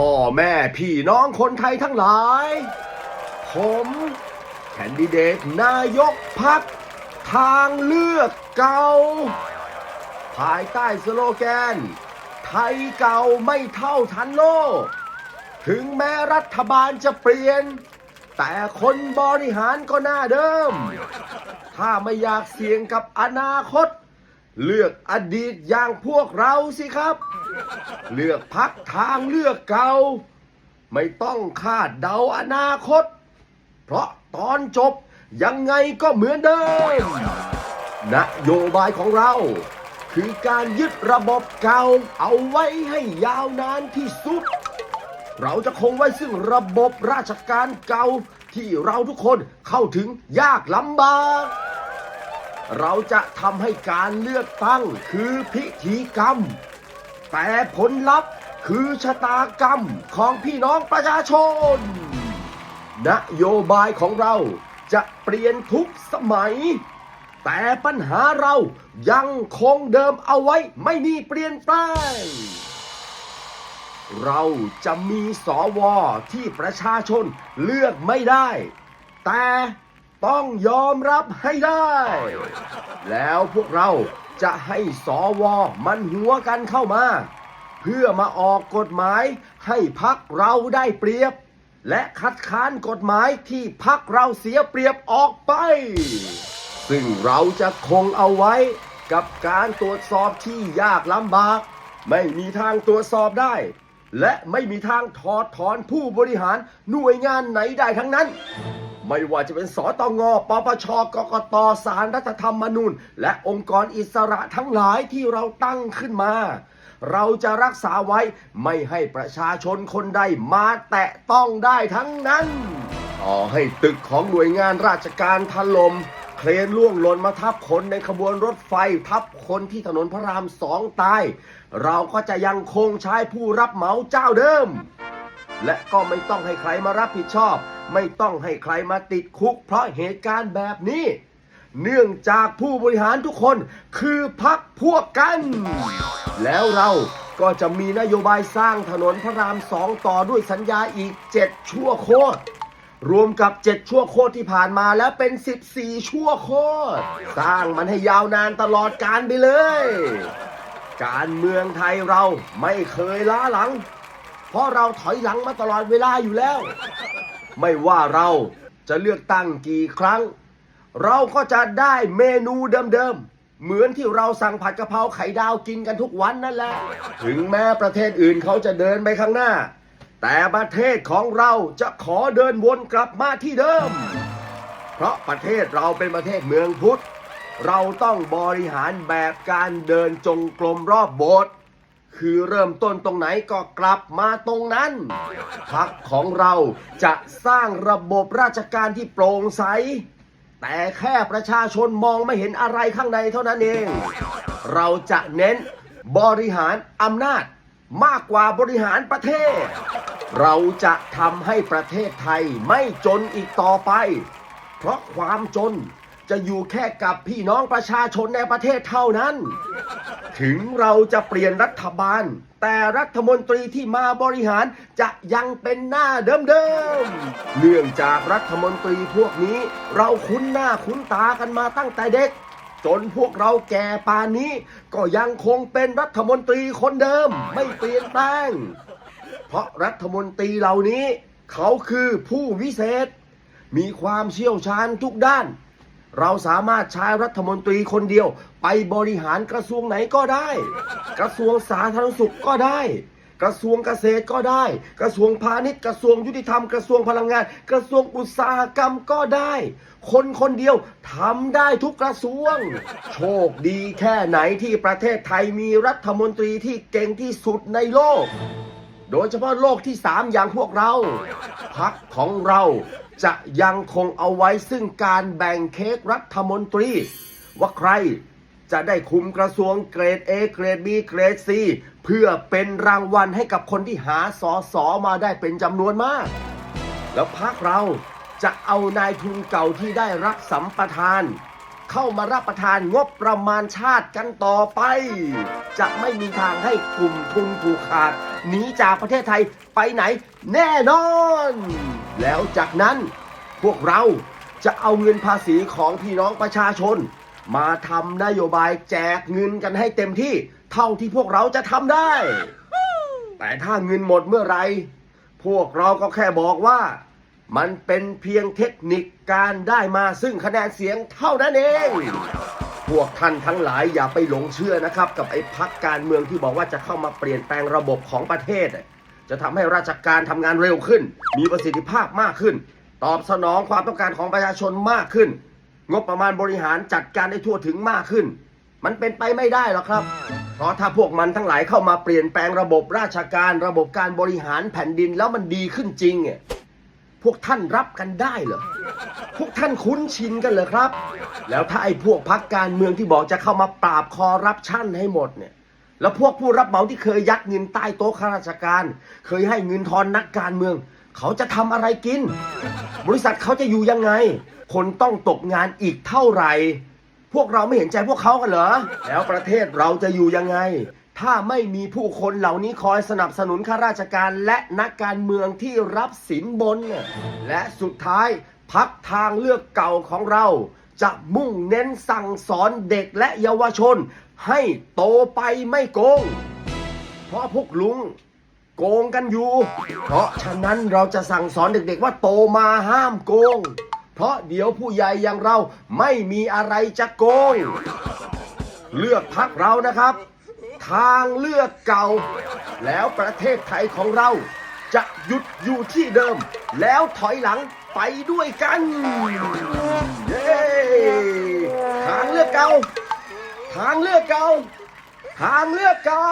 พ่อแม่พี่น้องคนไทยทั้งหลาย ผมแคนดิเดตนายกพักทางเลือกเก่า ภายใต้สโลแกน ไทยเก่าไม่เท่าทันโลก ถึงแม้รัฐบาลจะเปลี่ยน แต่คนบริหารก็หน้าเดิม ถ้าไม่อยากเสี่ยงกับอนาคต เลือกอดีตอย่างพวกเราสิครับ เลือกพักทางเลือกเก่า ไม่ต้องคาดเดาอนาคต เพราะตอนจบยังไงก็เหมือนเดิม นโยบายของเรา คือการยึดระบบเก่าเอาไว้ให้ยาวนานที่สุด เราจะคงไว้ซึ่งระบบราชการเก่าที่เราทุกคนเข้าถึงยากลำบาก เราจะทำให้การเลือกตั้งคือพิธีกรรม แต่ผลลัพธ์คือชะตากรรมของพี่น้องประชาชน นโยบายของเราจะเปลี่ยนทุกสมัย แต่ปัญหาเรายังคงเดิมเอาไว้ไม่มีเปลี่ยนแปลง เราจะมีสวที่ประชาชนเลือกไม่ได้ แต่ ต้องยอมรับให้ได้ แล้วพวกเราจะให้สวมันหัวกันเข้ามา เพื่อมาออกกฎหมายให้พักเราได้เปรียบ และคัดค้านกฎหมายที่พักเราเสียเปรียบออกไป ซึ่งเราจะคงเอาไว้กับการตรวจสอบที่ยากลำบาก ไม่มีทางตรวจสอบได้ และไม่มีทางถอดถอนผู้บริหารหน่วยงานไหนได้ทั้งนั้น ไม่ว่าจะเป็นสตงปปชกกตสารรัฐธรรมนูญ และองค์กรอิสระทั้งหลายที่เราตั้งขึ้นมา เราจะรักษาไว้ไม่ให้ประชาชนคนใดมาแตะต้องได้ทั้งนั้น ต่อให้ตึกของหน่วยงานราชการถล่มเครนล่วงหล่นมาทับคนในขบวนรถไฟทับคนที่ถนนพระรามสองตาย เราก็จะยังคงใช้ผู้รับเหมาเจ้าเดิม และก็ไม่ต้องให้ใครมารับผิดชอบ ไม่ต้องให้ใครมาติดคุก เพราะเหตุการณ์แบบนี้ เนื่องจากผู้บริหารทุกคนคือพักพวกกัน แล้วเราก็จะมีนโยบายสร้างถนนพระรามสองต่อด้วยสัญญาอีก 7 ชั่วโคตรรวมกับ 7 ชั่วโคตรที่ผ่านมาแล้วเป็น 14 ชั่วโคตรสร้างมันให้ยาวนานตลอดการไปเลย การเมืองไทยเราไม่เคยล้าหลัง ราะเราถอยหลังมาตลอดเวลาอยู่แล้ว ไม่ว่าเราจะเลือกตั้งกี่ครั้ง เราก็จะได้เมนูเดิมๆ เหมือนที่เราสั่งผัดกะเพราไข่ดาวกินกันทุกวันนั่นแหละ ถึงแม้ประเทศอื่นเขาจะเดินไปข้างหน้า แต่ประเทศของเราจะขอเดินวนกลับมาที่เดิม เพราะประเทศเราเป็นประเทศเมืองพุทธ เราต้องบริหารแบบการเดินจงกรมรอบโบสถ์ คือเริ่มต้นตรงไหนก็กลับมาตรงนั้น พักของเราจะสร้างระบบราชการที่โปร่งใส แต่แค่ประชาชนมองไม่เห็นอะไรข้างในเท่านั้นเอง เราจะเน้นบริหารอำนาจมากกว่าบริหารประเทศ เราจะทำให้ประเทศไทยไม่จนอีกต่อไป เพราะความจน จะอยู่แค่กับพี่น้องประชาชนในประเทศเท่านั้น ถึงเราจะเปลี่ยนรัฐบาล แต่รัฐมนตรีที่มาบริหารจะยังเป็นหน้าเดิมๆ เนื่องจากรัฐมนตรีพวกนี้ เราคุ้นหน้าคุ้นตากันมาตั้งแต่เด็ก จนพวกเราแก่ป่านนี้ ก็ยังคงเป็นรัฐมนตรีคนเดิมไม่เปลี่ยนแปลง เพราะรัฐมนตรีเหล่านี้ เขาคือผู้วิเศษ มีความเชี่ยวชาญทุกด้าน เราสามารถใช้รัฐมนตรีคนเดียว ไปบริหารกระทรวงไหนก็ได้ กระทรวงสาธารณสุขก็ได้ กระทรวงเกษตรก็ได้ กระทรวงพาณิชย์กระทรวงยุติธรรมกระทรวงพลังงาน กระทรวงอุตสาหกรรมก็ได้ คนคนเดียวทำได้ทุกกระทรวง โชคดีแค่ไหนที่ประเทศไทยมีรัฐมนตรีที่เก่งที่สุดในโลก โดยเฉพาะโลกที่สามอย่างพวกเราพักของเรา จะยังคงเอาไว้ซึ่งการแบ่งเค้กรัฐมนตรี ว่าใครจะได้คุมกระทรวงเกรด A เกรด B เกรด C เพื่อเป็นรางวัลให้กับคนที่หาสอสอมาได้เป็นจำนวนมาก แล้วพักเราจะเอานายทุนเก่าที่ได้รับสัมปทาน เข้ามารับประทานงบประมาณชาติกันต่อไป จะไม่มีทางให้กลุ่มทุนผูกขาด หนีจากประเทศไทยไปไหนแน่นอน แล้วจากนั้นพวกเราจะเอาเงินภาษีของพี่น้องประชาชน มาทำนโยบายแจกเงินกันให้เต็มที่เท่าที่พวกเราจะทำได้ แต่ถ้าเงินหมดเมื่อไหรพวกเราก็แค่บอกว่ามันเป็นเพียงเทคนิคการได้มาซึ่งคะแนนเสียงเท่านั้นเอง พวกท่านทั้งหลายอย่าไปหลงเชื่อนะครับกับไอ้พักการเมืองที่บอกว่าจะเข้ามาเปลี่ยนแปลงระบบของประเทศ จะทำให้ราชการทำงานเร็วขึ้น มีประสิทธิภาพมากขึ้น ตอบสนองความต้องการของประชาชนมากขึ้น งบประมาณบริหารจัดการได้ทั่วถึงมากขึ้น มันเป็นไปไม่ได้หรอกครับ เพราะถ้าพวกมันทั้งหลายเข้ามาเปลี่ยนแปลงระบบราชการระบบการบริหารแผ่นดินแล้วมันดีขึ้นจริงเนี่ย พวกท่านรับกันได้เหรอ พวกท่านคุ้นชินกันเหรอครับ แล้วถ้าไอ้พวกพักการเมืองที่บอกจะเข้ามาปราบคอร์รัปชันให้หมดเนี่ย แล้วพวกผู้รับเหมาที่เคยยัดเงินใต้โต๊ะข้าราชการ เคยให้เงินทอนนักการเมือง เขาจะทำอะไรกิน บริษัทเขาจะอยู่ยังไง คนต้องตกงานอีกเท่าไหร่ พวกเราไม่เห็นใจพวกเขากันเหรอ แล้วประเทศเราจะอยู่ยังไง ถ้าไม่มีผู้คนเหล่านี้คอยสนับสนุนข้าราชการและนักการเมืองที่รับสินบน และสุดท้ายพักทางเลือกเก่าของเรา จะมุ่งเน้นสั่งสอนเด็กและเยาวชน ให้โตไปไม่โกง เพราะพวกลุงโกงกันอยู่ เพราะฉะนั้นเราจะสั่งสอนเด็กๆว่าโตมาห้ามโกง เพราะเดี๋ยวผู้ใหญ่อย่างเราไม่มีอะไรจะโกง เลือกพักเรานะครับ ทางเลือกเก่า แล้วประเทศไทยของเรา จะหยุดอยู่ที่เดิม แล้วถอยหลังไปด้วยกันเย้ทางเลือกเก่า ทางเลือกเก่า ทางเลือกเก่า